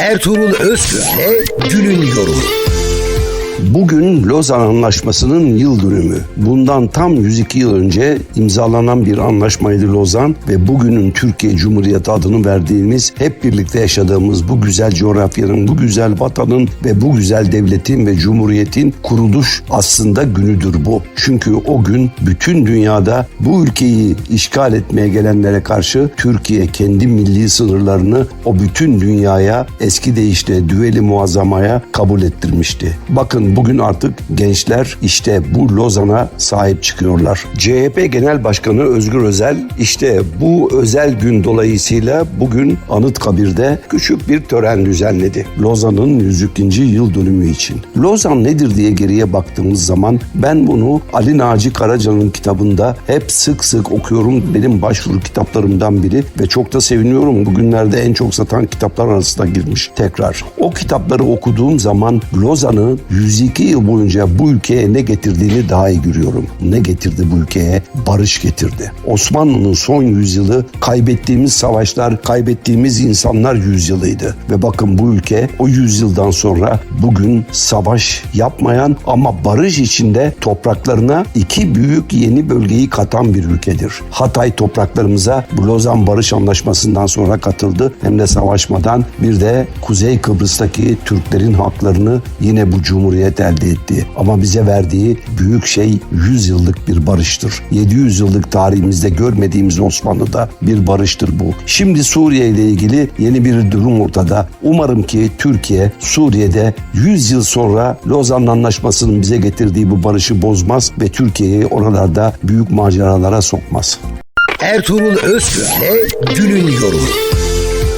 Ertuğrul Özkök günün yorumu. Bugün Lozan Anlaşması'nın yıl dönümü. Bundan tam 102 yıl önce imzalanan bir anlaşmaydı Lozan ve bugünün Türkiye Cumhuriyeti adını verdiğimiz, hep birlikte yaşadığımız bu güzel coğrafyanın, bu güzel vatanın ve bu güzel devletin ve cumhuriyetin kuruluş aslında günüdür bu. Çünkü o gün bütün dünyada bu ülkeyi işgal etmeye gelenlere karşı Türkiye kendi milli sınırlarını o bütün dünyaya eski deyişle düveli muazzamaya kabul ettirmişti. Bakın bugün artık gençler işte bu Lozan'a sahip çıkıyorlar. CHP Genel Başkanı Özgür Özel işte bu özel gün dolayısıyla bugün Anıtkabir'de küçük bir tören düzenledi. Lozan'ın 102. yıl dönümü için. Lozan nedir diye geriye baktığımız zaman ben bunu Ali Naci Karaca'nın kitabında hep sık sık okuyorum. Benim başvuru kitaplarımdan biri ve çok da seviniyorum. Bugünlerde en çok satan kitaplar arasına girmiş tekrar. O kitapları okuduğum zaman Lozan'ı 102 yıl boyunca bu ülkeye ne getirdiğini daha iyi görüyorum. Ne getirdi bu ülkeye? Barış getirdi. Osmanlı'nın son yüzyılı kaybettiğimiz savaşlar, kaybettiğimiz insanlar yüzyılıydı. Ve bakın bu ülke o yüzyıldan sonra bugün savaş yapmayan ama barış içinde topraklarına iki büyük yeni bölgeyi katan bir ülkedir. Hatay topraklarımıza Lozan Barış Anlaşması'ndan sonra katıldı. Hem de savaşmadan bir de Kuzey Kıbrıs'taki Türklerin haklarını yine bu cumhuriyet elde etti. Ama bize verdiği büyük şey 100 yıllık bir barıştır. 700 yıllık tarihimizde görmediğimiz Osmanlı'da bir barıştır bu. Şimdi Suriye ile ilgili yeni bir durum ortada. Umarım ki Türkiye Suriye'de 100 yıl sonra Lozan Anlaşması'nın bize getirdiği bu barışı bozmaz ve Türkiye'yi oralarda büyük maceralara sokmaz. Ertuğrul Özkök günün yorumu.